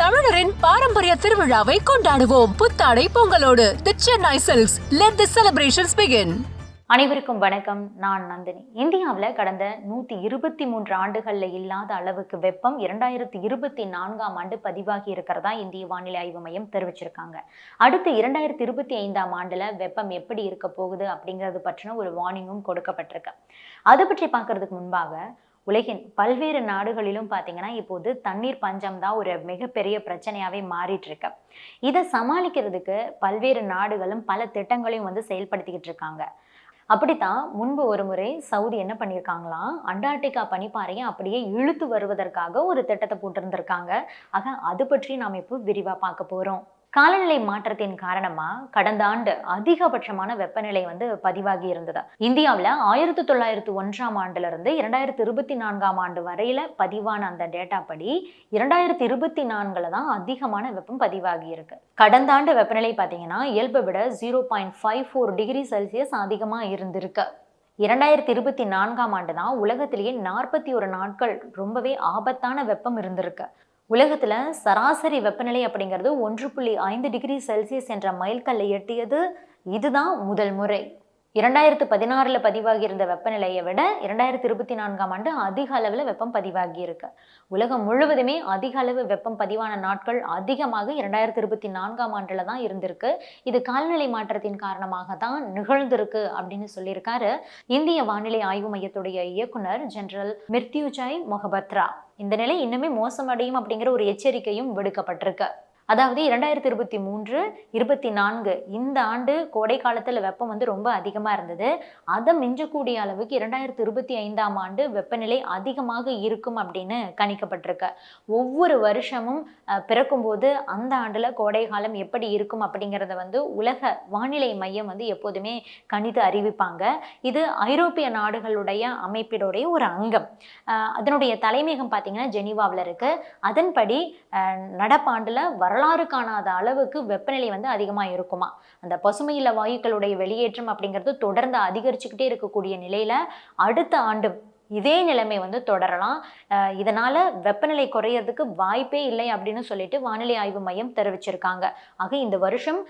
தமிழரின் பாரம்பரிய திருவிழாவை கொண்டாடுவோம். புத்தாடை பொங்கலோடு the Chennai silks let the celebrations begin அனைவருக்கும் வணக்கம். நான் நந்தினி. இந்தியாவில் கடந்த நூற்றி இருபத்தி மூன்று ஆண்டுகளில் இல்லாத அளவுக்கு வெப்பம் இரண்டாயிரத்தி இருபத்தி நான்காம் ஆண்டு பதிவாகி இருக்கிறதா இந்திய வானிலை ஆய்வு மையம் தெரிவிச்சிருக்காங்க. அடுத்து இரண்டாயிரத்தி இருபத்தி ஐந்தாம் ஆண்டில் வெப்பம் எப்படி இருக்க போகுது அப்படிங்கிறது பற்றின ஒரு வார்னிங்கும் கொடுக்கப்பட்டிருக்கு. அதை பற்றி பார்க்கறதுக்கு முன்பாக உலகின் பல்வேறு நாடுகளிலும் பார்த்தீங்கன்னா இப்போது தண்ணீர் பஞ்சம் தான் ஒரு மிகப்பெரிய பிரச்சனையாகவே மாறிட்டு இருக்கு இதை சமாளிக்கிறதுக்கு பல்வேறு நாடுகளும் பல திட்டங்களையும் வந்து செயல்படுத்திக்கிட்டு இருக்காங்க. அப்படித்தான் முன்பு ஒரு முறை சவுதி என்ன பண்ணியிருக்காங்களாம் அண்டார்டிகா பனிப்பாறையை அப்படியே இழுத்து வருவதற்காக ஒரு திட்டத்தை போட்டிருந்திருக்காங்க. ஆக அது பற்றி நாம் இப்போ விரிவாக பார்க்க போகிறோம் காலநிலை மாற்றத்தின் காரணமா கடந்த ஆண்டு அதிகபட்சமான வெப்பநிலை வந்து பதிவாகி இருந்தது? இந்தியாவில் ஆயிரத்தி தொள்ளாயிரத்தி ஒன்றாம் ஆண்டுல இருந்து இரண்டாயிரத்தி இருபத்தி நான்காம் ஆண்டு வரையில பதிவான அந்த டேட்டா படி இரண்டாயிரத்தி இருபத்தி நான்குல தான் அதிகமான வெப்பம் பதிவாகி இருக்கு. கடந்த ஆண்டு வெப்பநிலை பார்த்தீங்கன்னா இயல்பை விட zero point five four degree Celsius அதிகமாக இருந்திருக்கு. இரண்டாயிரத்தி இருபத்தி நான்காம் ஆண்டு தான் உலகத்திலேயே நாற்பத்தி ஒரு நாட்கள் ரொம்பவே ஆபத்தான வெப்பம் இருந்திருக்கு. உலகத்தில் சராசரி வெப்பநிலை அப்படிங்கிறது ஒன்று புள்ளி ஐந்து டிகிரி செல்சியஸ் என்ற மைல்கல்லை எட்டியது. இதுதான் முதல் முறை. இரண்டாயிரத்து பதினாறில் பதிவாகியிருந்த வெப்பநிலையை விட இரண்டாயிரத்து இருபத்தி நான்காம் ஆண்டு அதிக அளவில் வெப்பம் பதிவாகியிருக்கு. உலகம் முழுவதுமே அதிக அளவு வெப்பம் பதிவான நாட்கள் அதிகமாக இரண்டாயிரத்து இருபத்தி நான்காம் ஆண்டில் தான் இருந்திருக்கு. இது கால்நிலை மாற்றத்தின் காரணமாக தான் நிகழ்ந்திருக்கு அப்படின்னு சொல்லியிருக்காரு இந்திய வானிலை ஆய்வு மையத்துடைய இயக்குனர் ஜெனரல் மிர்த்யூஜாய் மொஹபத்ரா. இந்த நிலை இன்னுமே மோசமடையும் அப்படிங்கிற ஒரு எச்சரிக்கையும் விடுக்கப்பட்டிருக்கு. அதாவது இரண்டாயிரத்தி இருபத்தி மூன்று இருபத்தி நான்கு இந்த ஆண்டு கோடை காலத்தில் வெப்பம் வந்து ரொம்ப அதிகமாக இருந்தது. அதை மிஞ்சக்கூடிய அளவுக்கு இரண்டாயிரத்தி இருபத்தி ஐந்தாம் ஆண்டு வெப்பநிலை அதிகமாக இருக்கும் அப்படின்னு கணிக்கப்பட்டிருக்கு. ஒவ்வொரு வருஷமும் பிறக்கும்போது அந்த ஆண்டில் கோடை காலம் எப்படி இருக்கும் அப்படிங்கிறத வந்து உலக வானிலை மையம் வந்து எப்போதுமே கணித்து அறிவிப்பாங்க. இது ஐரோப்பிய நாடுகளுடைய அமைப்பினுடைய ஒரு அங்கம். அதனுடைய தலைமையகம் பார்த்தீங்கன்னா ஜெனீவாவில் இருக்குது அதன்படி நடப்பாண்டில் வர வரலாறு காணாத அளவுக்கு வெப்பநிலை வந்து அதிகமாக இருக்குமா? அந்த பசுமையில வாயுக்களுடைய வெளியேற்றம் அப்படிங்கிறது தொடர்ந்து அதிகரிச்சுக்கிட்டே இருக்கக்கூடிய நிலையில் அடுத்த ஆண்டு இதே நிலைமை வந்து தொடரலாம். இதனால வெப்பநிலை குறையறதுக்கு வாய்ப்பே இல்லை அப்படின்னு சொல்லிட்டு வானிலை ஆய்வு மையம் தெரிவிச்சிருக்காங்க. ஆக இந்த வருஷம்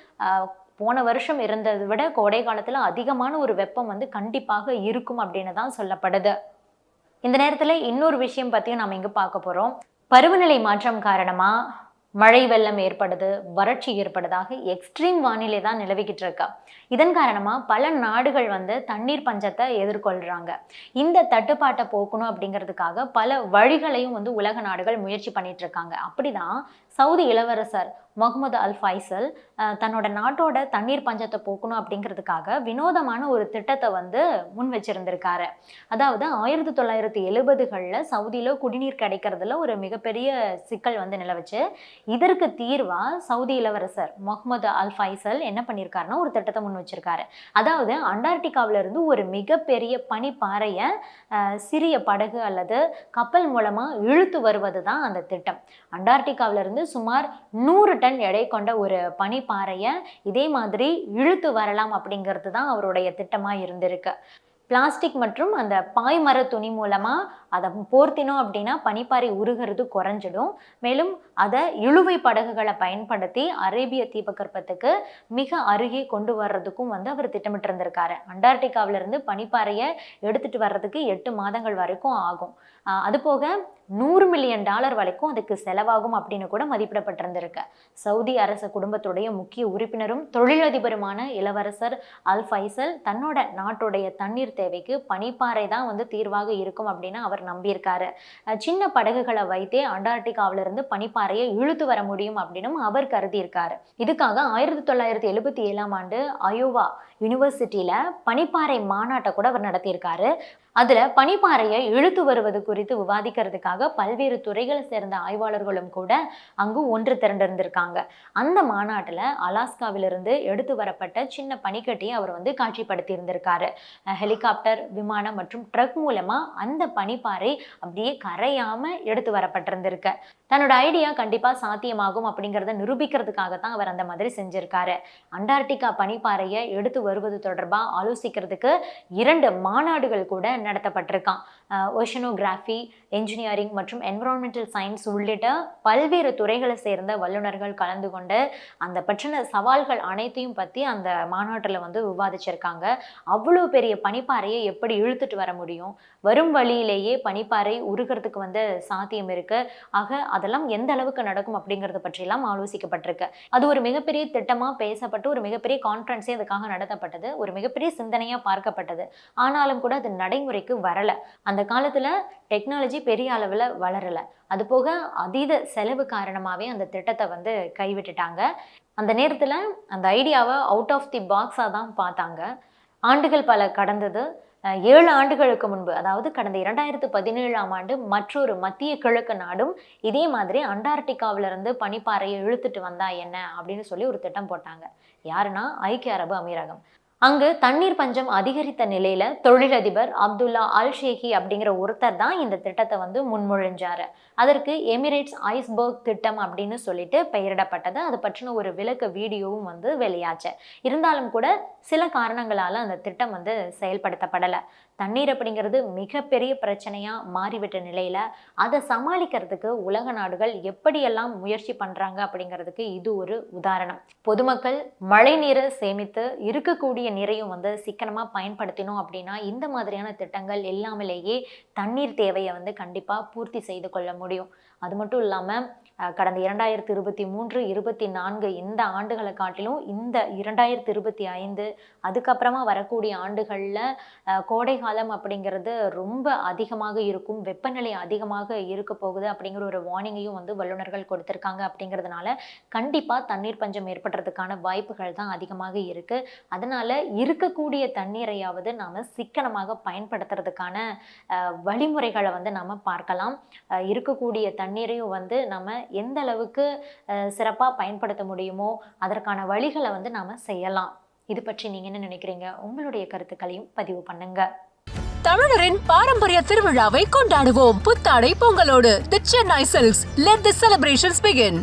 போன வருஷம் இருந்ததை விட கோடை காலத்தில் அதிகமான ஒரு வெப்பம் வந்து கண்டிப்பாக இருக்கும் அப்படின்னு தான் சொல்லப்படுது. இந்த நேரத்தில் இன்னொரு விஷயம் பற்றியும் நம்ம இங்கே பார்க்க போகிறோம் பருவநிலை மாற்றம் காரணமாக மழை வெள்ளம் ஏற்படுது வறட்சி ஏற்படுதாக எக்ஸ்ட்ரீம் வானிலை தான் நிலவிக்கிட்டு இருக்கா. இதன் காரணமாக பல நாடுகள் வந்து தண்ணீர் பஞ்சத்தை எதிர்கொள்கிறாங்க இந்த தட்டுப்பாட்டை போக்கணும் அப்படிங்கிறதுக்காக பல வழிகளையும் வந்து உலக நாடுகள் முயற்சி பண்ணிட்டு இருக்காங்க. அப்படிதான் சவுதி இளவரசர் முகமது அல் ஃபைசல் தன்னோட நாட்டோட தண்ணீர் பஞ்சத்தை போக்கணும் அப்படிங்கிறதுக்காக வினோதமான ஒரு திட்டத்தை வந்து முன் வச்சிருந்திருக்காரு. அதாவது ஆயிரத்தி தொள்ளாயிரத்தி எழுபதுகளில் சவுதியில் குடிநீர் கிடைக்கிறதுல ஒரு மிகப்பெரிய சிக்கல் வந்து நிலவச்சு. இதற்கு தீர்வாக சவுதி இளவரசர் முகமது அல் ஃபைசல் என்ன பண்ணியிருக்காருன்னா ஒரு திட்டத்தை முன் வச்சிருக்காரு. அதாவது அண்டார்டிகாவிலிருந்து ஒரு மிகப்பெரிய பனிப்பாறையை சிறிய படகு அல்லது கப்பல் மூலமாக இழுத்து வருவது தான் அந்த திட்டம். அண்டார்டிகாவிலிருந்து சுமார் நூறு டன் எடை கொண்ட ஒரு பனிப்பாறையை இதே மாதிரி இழுத்து வரலாம் அப்படிங்கிறது தான் அவருடைய திட்டமாக இருந்திருக்கு. பிளாஸ்டிக் மற்றும் அந்த பாய்மர துணி மூலமாக அதை போர்த்தினோம் அப்படின்னா பனிப்பாறை உருகிறது குறைஞ்சிடும். மேலும் அதை இழுவை படகுகளை பயன்படுத்தி அரேபிய தீபகற்பத்துக்கு மிக அருகே கொண்டு வர்றதுக்கும் வந்து அவர் திட்டமிட்டு இருந்திருக்காரு அண்டார்டிகாவிலிருந்து பனிப்பாறையை எடுத்துகிட்டு வர்றதுக்கு எட்டு மாதங்கள் வரைக்கும் ஆகும். அதுபோக நூறு மில்லியன் டாலர் வரைக்கும் அதுக்கு செலவாகும் அப்படின்னு கூட மதிப்பிடப்பட்டிருந்திருக்கு. சவுதி அரச குடும்பத்துடைய முக்கிய உறுப்பினரும் தொழிலதிபருமான இளவரசர் அல் ஃபைசல் தன்னோட நாட்டுடைய தண்ணீர் தேவைக்கு பனிப்பாறை தான் வந்து தீர்வாக இருக்கும் அப்படின்னு அவர் நம்பியிருக்காரு. சின்ன படகுகளை வைத்தே அண்டார்டிகாவிலிருந்து பனிப்பாறையை இழுத்து வர முடியும் அப்படின்னு அவர் கருதியிருக்காரு. இதுக்காக ஆயிரத்தி தொள்ளாயிரத்தி எழுபத்தி ஏழாம் ஆண்டு அயோவா யூனிவர்சிட்டியில பனிப்பாறை மாநாட்டை கூட அவர் நடத்தியிருக்காரு. அதில் பனிப்பாறையை இழுத்து வருவது குறித்து விவாதிக்கிறதுக்காக பல்வேறு துறைகளை சேர்ந்த ஆய்வாளர்களும் கூட அங்கு ஒன்று திரண்டிருந்திருக்காங்க. அந்த மாநாட்டில் அலாஸ்காவிலிருந்து எடுத்து வரப்பட்ட சின்ன பனிக்கட்டியை அவர் வந்து காட்சிப்படுத்தி இருந்திருக்காரு ஹெலிகாப்டர் விமானம் மற்றும் ட்ரக் மூலமாக அந்த பனிப்பாறை அப்படியே கரையாமல் எடுத்து வரப்பட்டிருந்திருக்கு. தன்னோட ஐடியா கண்டிப்பாக சாத்தியமாகும் அப்படிங்கிறத நிரூபிக்கிறதுக்காக தான் அவர் அந்த மாதிரி செஞ்சிருக்காரு. அண்டார்டிகா பனிப்பாறையை எடுத்து வருவது தொடர்பாக ஆலோசிக்கிறதுக்கு இரண்டு மாநாடுகள் கூட நடத்தப்பட்டிருக்கான் ஓஷனோகிராஃபி என்ஜினியரிங் மற்றும் என்விரான்மெண்டல் சயின்ஸ் உள்ளிட்ட பல்வேறு துறைகளை சேர்ந்த வல்லுநர்கள் கலந்து கொண்டு அந்த பற்றின சவால்கள் அனைத்தையும் பற்றி அந்த மாநாட்டில் வந்து விவாதிச்சிருக்காங்க. அவ்வளோ பெரிய பனிப்பாறையை எப்படி இழுத்துட்டு வர முடியும்? வரும் வழியிலேயே பனிப்பாறை உருகிறதுக்கு வந்து சாத்தியம் இருக்கு. ஆக அதெல்லாம் எந்த அளவுக்கு நடக்கும் அப்படிங்கிறத பற்றியெல்லாம் ஆலோசிக்கப்பட்டிருக்கு. அது ஒரு மிகப்பெரிய திட்டமாக பேசப்பட்டு ஒரு மிகப்பெரிய கான்ஃபரன்ஸே அதுக்காக நடத்தப்பட்டது. ஒரு மிகப்பெரிய சிந்தனையாக பார்க்கப்பட்டது. ஆனாலும் கூட அது நடைமுறை நடைமுறைக்கு வரலை. அந்த காலத்தில் டெக்னாலஜி பெரிய அளவில் வளரலை. அது போக அதீத செலவு காரணமாகவே அந்த திட்டத்தை வந்து கைவிட்டுட்டாங்க. அந்த நேரத்தில் அந்த ஐடியாவை அவுட் ஆஃப் தி பாக்ஸாக தான் பார்த்தாங்க. ஆண்டுகள் பல கடந்தது. ஏழு ஆண்டுகளுக்கு முன்பு அதாவது கடந்த இரண்டாயிரத்து பதினேழாம் ஆண்டு மற்றொரு மத்திய கிழக்கு நாடும் இதே மாதிரி அண்டார்டிகாவிலிருந்து பனிப்பாறையை இழுத்துட்டு வந்தா என்ன அப்படின்னு சொல்லி ஒரு திட்டம் போட்டாங்க. யாருன்னா ஐக்கிய அரபு அமீரகம். அங்கு தண்ணீர் பஞ்சம் அதிகரித்த நிலையில தொழிலதிபர் அப்துல்லா அல் ஷேகி அப்படிங்கிற ஒருத்தர் தான் இந்த திட்டத்தை வந்து முன்மொழிஞ்சாரு. அதற்கு எமிரேட்ஸ் ஐஸ்பர்க் திட்டம் அப்படின்னு சொல்லிட்டு பெயரிடப்பட்டது. அது பற்றின ஒரு விளக்க வீடியோவும் வந்து வெளியாச்சு. இருந்தாலும் கூட சில காரணங்களால அந்த திட்டம் வந்து செயல்படுத்தப்படலை. தண்ணீர் அப்படிங்கிறது மிகப்பெரிய பிரச்சனையா மாறிவிட்ட நிலையில அதை சமாளிக்கிறதுக்கு உலக நாடுகள் எப்படியெல்லாம் முயற்சி பண்றாங்க அப்படிங்கிறதுக்கு இது ஒரு உதாரணம். பொதுமக்கள் மழை நீரை சேமித்து இருக்கக்கூடிய நீரையும் வந்து சிக்கனமாக பயன்படுத்தினோம் அப்படின்னா இந்த மாதிரியான திட்டங்கள் எல்லாமலேயே தண்ணீர் தேவையை வந்து கண்டிப்பாக பூர்த்தி செய்து கொள்ள முடியும். அது மட்டும் இல்லாமல் கடந்த இரண்டாயிரத்தி இருபத்தி மூன்று இருபத்தி நான்கு இந்த ஆண்டுகளை காட்டிலும் இந்த இரண்டாயிரத்தி இருபத்தி ஐந்து அதுக்கப்புறமா வரக்கூடிய ஆண்டுகளில் கோடை காலம் அப்படிங்கிறது ரொம்ப அதிகமாக இருக்கும் வெப்பநிலை அதிகமாக இருக்க போகுது அப்படிங்கிற ஒரு வார்னிங்கையும் வந்து வல்லுநர்கள் கொடுத்துருக்காங்க அப்படிங்கிறதுனால கண்டிப்பாக தண்ணீர் பஞ்சம் ஏற்படுறதுக்கான வாய்ப்புகள் தான் அதிகமாக இருக்குது அதனால் இருக்கக்கூடிய தண்ணீரையாவது நாம் சிக்கனமாக பயன்படுத்துறதுக்கான வழிமுறைகளை வந்து நாம் பார்க்கலாம். இருக்கக்கூடிய தண்ணீரையும் வந்து நம்ம எந்த அளவுக்கு சிறப்பாக பயன்படுத்த முடியுமோ அதற்கான வழிகளை வந்து நாம் செய்யலாம். இது பற்றி நீங்கள் என்ன நினைக்கிறீங்க? உங்களுடைய கருத்துக்களையும் பதிவு பண்ணுங்க. தமிழரின் பாரம்பரிய திருவிழாவை கொண்டாடுவோம். புத்தாடை பொங்கலோடு the Chennai silks let the celebrations begin